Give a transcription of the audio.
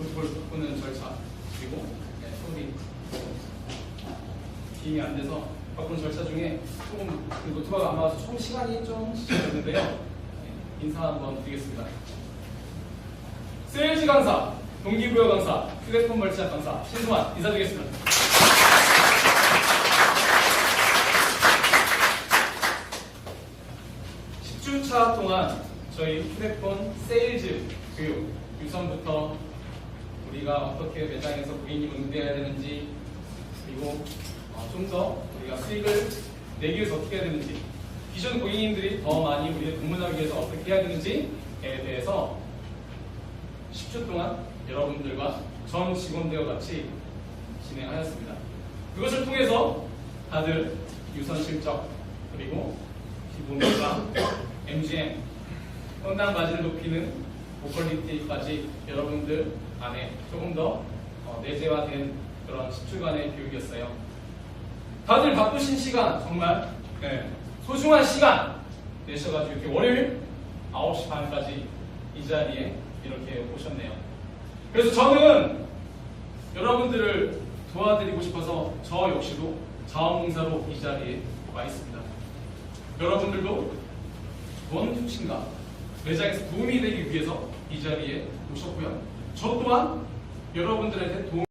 노트북을 바꾸는 절차 그리고 네, 소리 기임이 안 돼서 바꾸는 절차 중에 조금 그 노트북 안 맞아서 총 시간이 좀 지체됐는데요. 네, 인사 한번 드리겠습니다. 세일즈 강사, 동기부여 강사, 휴대폰 멀티학 강사 신수환 인사드리겠습니다. 10주차 동안 저희 휴대폰 세일즈 교육 유선부터 우리가 어떻게 매장에서 고객님을 응대해야 되는지 그리고 어, 좀더 우리가 수익을 내기 위해서 어떻게 해야 되는지 기존 고객님들이 더 많이 우리를 방문하기 위해서 어떻게 해야 되는지에 대해서 10주 동안 여러분들과 전 직원들과 같이 진행하였습니다. 그것을 통해서 다들 유선 실적 그리고 기본과 MGM 평당 마진을 높이는 고퀄리티까지 여러분들 안에 조금 더 어, 내재화된 그런 10주간의 교육이었어요. 다들 바쁘신 시간 정말 네, 소중한 시간 내셔가지고 이렇게 월요일 9시 반까지 이 자리에 이렇게 오셨네요. 그래서 저는 여러분들을 도와드리고 싶어서 저 역시도 자원봉사로 이 자리에 와 있습니다. 여러분들도 원 투신가 매장에서 도움이 되기 위해서 이 자리에 오셨고요. 저 또한 여러분들한테 도움